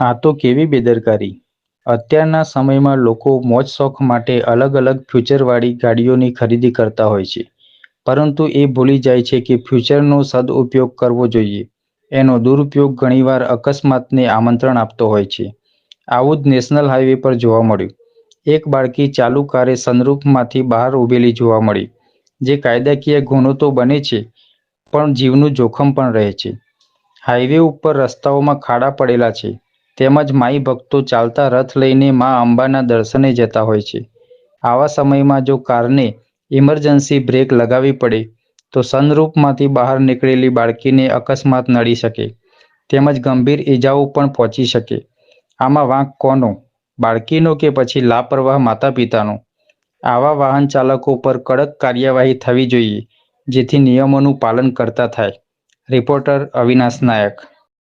આ તો કેવી બેદરકારી. અત્યારના સમયમાં લોકો મોજ શોખ માટે અલગ અલગ ફ્યુચરવાળી ગાડીઓની ખરીદી કરતા હોય છે. પરંતુ એ ભૂલી જાય છે કે ફ્યુચરનો સદઉપયોગ કરવો જોઈએ. એનો દુરુપયોગ ઘણીવાર અકસ્માતને આમંત્રણ આપતો હોય છે. આવું જ નેશનલ હાઈવે પર જોવા મળ્યું. એક બાળકી ચાલુ કારે સનરૂફમાંથી બહાર ઊભેલી જોવા મળી. જે કાયદાકીય ગુનો તો બને છે, પણ જીવનું જોખમ પણ રહે છે. હાઈવે ઉપર રસ્તાઓમાં ખાડા પડેલા છે. તેમજ માઈ ભક્તો ચાલતા રથ લઈને મા અંબાના દર્શને જતા હોય છે. આવા સમયમાં જો કારને ઇમરજન્સી બ્રેક લગાવવી પડે, તો સનરૂપમાંથી બહાર નીકળેલી બાળકીને અકસ્માત નડી શકે, તેમજ ગંભીર ઈજાઓ પણ પહોંચી શકે. આમાં વાંક કોનો? બાળકીનો કે પછી લાપરવાહ માતા પિતાનો આવા વાહન ચાલકો પર કડક કાર્યવાહી થવી જોઈએ, જેથી નિયમોનું પાલન કરતા થાય. રિપોર્ટર અવિનાશ નાયક.